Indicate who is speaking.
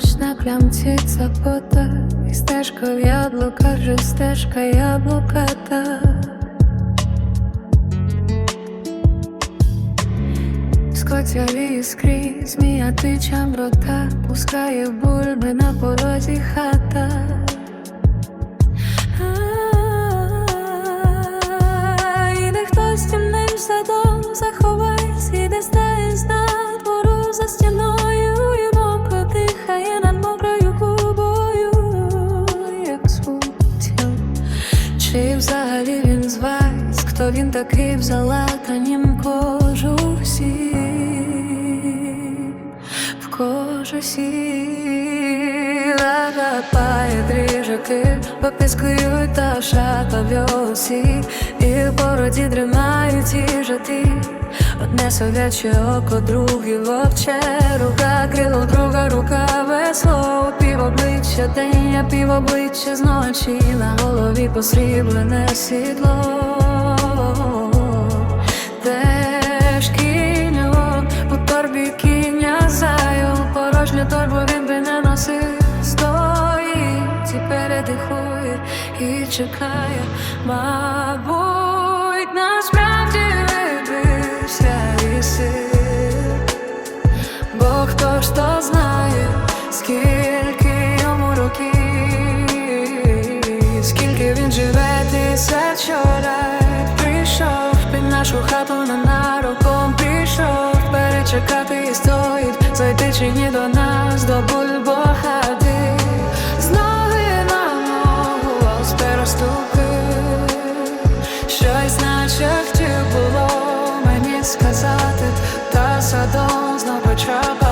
Speaker 1: кінці цапота, і стежка в яблука, вже стежка яблуката. Скотяві іскрі, змія тича рота, пускає бульби на порозі хата. Чи взагалі він звайсь, хто він такий в залатанім кожусі, в кожусі. Лапає дріжаки, попискують та шата вьосі, і в бороді дрімають ті жати. Одне совяче око, друге вовче рука, крило друга рука, весло, пів обличчя, день, я пів обличчя зночі, на голові посріблене сідло. Теж кіньо, у торбі кіння заю, порожню торбу він би не носив, стоїть і передихує, і чекає, мабуть, насправді вибився і сил. Бо хто ж то знає, скільки йому років, скільки він живе тисяч тисячора прийшов під нашу хату на нароком прийшов перечекати і стоїть, зайти чи ні до нас, до бульбохати з ноги на ногу ось precedence, no betrayal.